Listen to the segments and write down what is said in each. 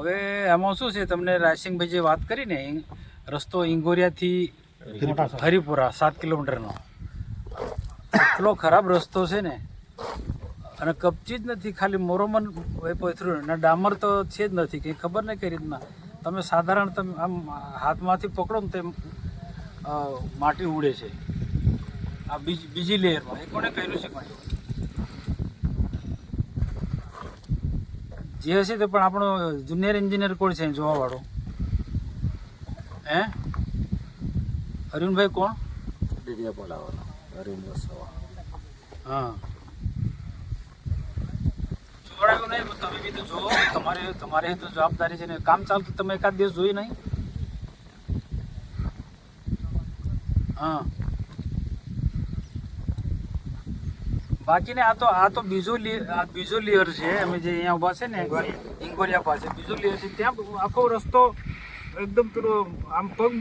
હવે એમાં શું છે? તમને રાયસિંગભાઈ જે વાત કરી ને રસ્તો ઇંગોરિયાથી હરિપુરા સાત કિલોમીટરનો. એટલો ખરાબ રસ્તો છે ને અને કપચી જ નથી ખાલી મોરોમન પથરું અને ડામર તો છે જ નથી કંઈ ખબર નહીં કઈ રીતના. તમે સાધારણ તમે આમ હાથમાંથી પકડો ને તેમ માટી ઉડે છે. આ બીજી બીજી લેયરમાં એ કોણે કર્યું છે કોણે જે હશે તે પણ આપણો જુનિયર એન્જિનિયર કોણ છે? જોવાવાળો. હે? અરુણભાઈ કોણ? ડીડીએ બોલાવવાનો. અરુણ વસવા. હા. જોડાયું નહીં તમે બી તો જો તમારે તમારે તો જવાબદારી છે ને કામ ચાલતું તમે એકાદ દિવસ જોઈ નહીં? હા. બાકીને આ તો આ તો બીજો બીજો લેયર છે. અમે જે અહીંયા ઊભા છે ને ઇંગોરિયા પાસે. બીજો લેયર છે. ત્યાં આખો રસ્તો એકદમ પેલો આમ પગ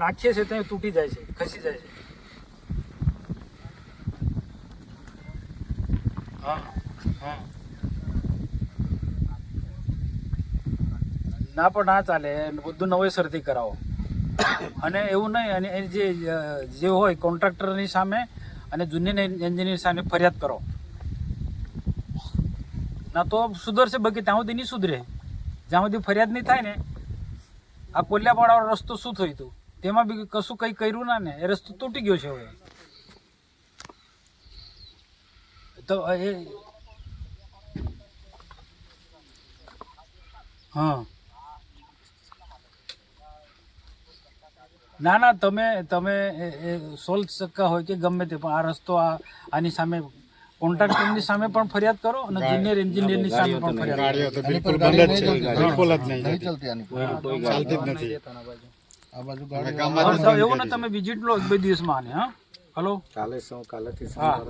નાખીએ છે ત્યાં તૂટી જાય છે ખસી જાય છે. હા હા. ના પણ ના ચાલે. બધું નવેસરથી કરાવો. અને એવું નહીં અને એ જે જે હોય કોન્ટ્રાક્ટરની સામે અને જુનિયર એન્જિનિયર સામે ફરિયાદ કરો. ના તો સુધરશે બાકી ત્યાં સુધી નહીં સુધરે. જ્યાં સુધી ફરિયાદ નહીં થાય ને, આ કોલ્યાપાડાવાળો રસ્તો શું થયું હતું? તેમાં બી કશું કંઈ કર્યું ના ને, એ રસ્તો તૂટી ગયો છે હવે. તો એ હા. ના ના તમે તમે સોલ્વ શકતા હોય કે ગમે તે પણ આ રસ્તો આ આની સામે કોન્ટ્રાક્ટરની સામે પણ ફરિયાદ કરો અને જુનિયર એન્જિનિયરની સામે પણ ફરિયાદ ગાડીઓ બિલકુલ બંધ જ છે બિલકુલ જ નહીં ચાલતી. આની ચાલતી જ નથી. આ બાજુ એવું ને તમે વિઝિટ લો બે દિવસમાં આને હા? હલો? કાલે કાલેથી સોમવાર